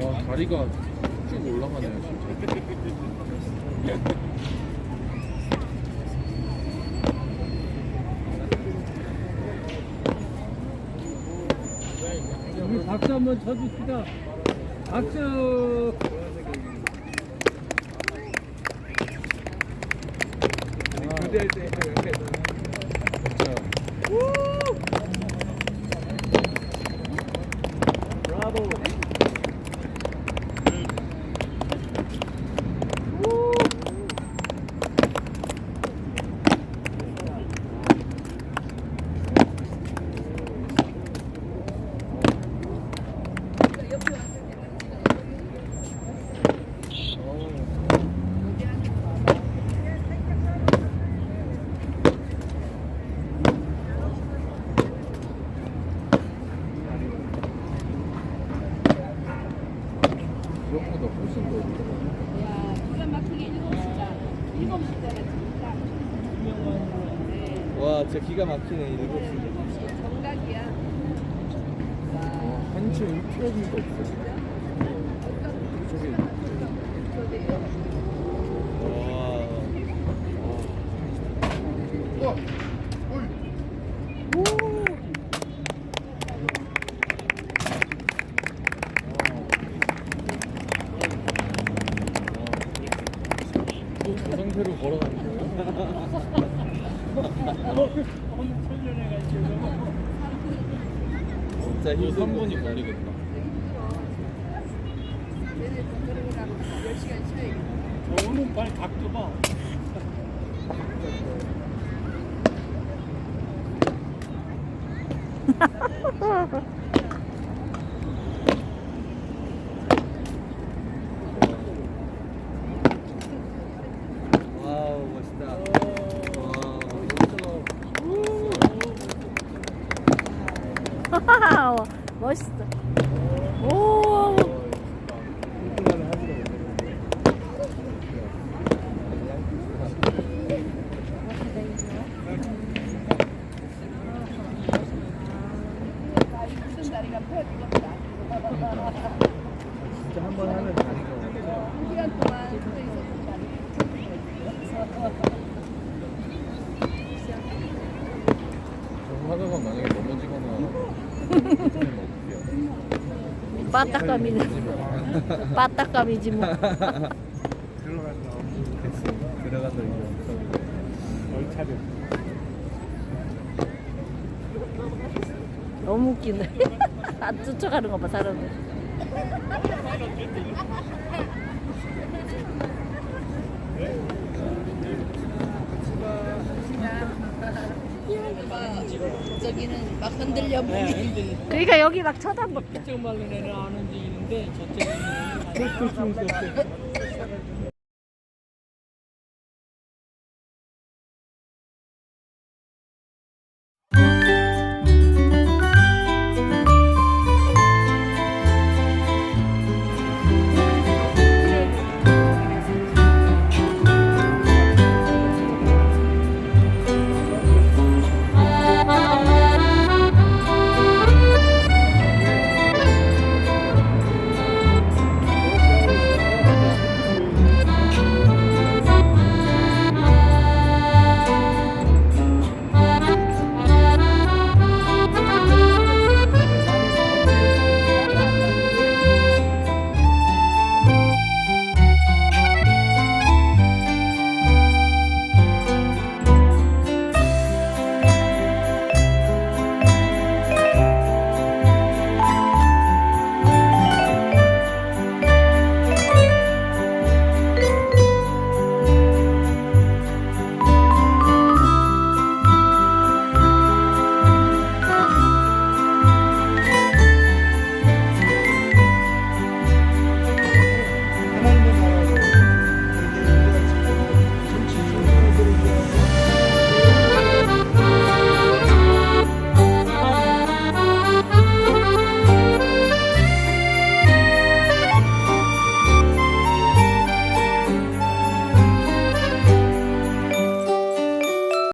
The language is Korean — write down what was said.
와 다리가 쭉 올라가네요 진짜. 우리 박수 한번 쳐줍시다. 박수. 교대할 때 브라보. 이것보다 훨씬 더. 야, 기가 막히게 일곱 시다. 일곱 시대가 진짜. 네, 와 진짜 기가 막히네 일곱 시. 일곱 시 정각이야. 와 한치 1kg도 없어. 저 상태로 걸어가는 거예요? 진짜 이 3분이 걸리겠다. 얘네 그러고 나면 10시간 쉬어야겠다. 오늘 빨리 각도 봐. 와우 멋있다. 와. 와우, 멋있어. 오. 진짜 한 번 하면. 한 시간 동안 다리. 저 하다가 만약에 넘어지거나? 빠딱감이네. 빠딱감이지 뭐. 들어간다. 됐어. 들어가서 이제 엄청. 얼차려. 너무 웃기네. 안 쫓아가는 거 봐, 사람들. 저기는 막 흔들려 네, 보니. 근데 그러니까 여기 막 쳐다봤다. 이쪽 말로 내는 안 움직이는데 저쪽은 안 움직이는데.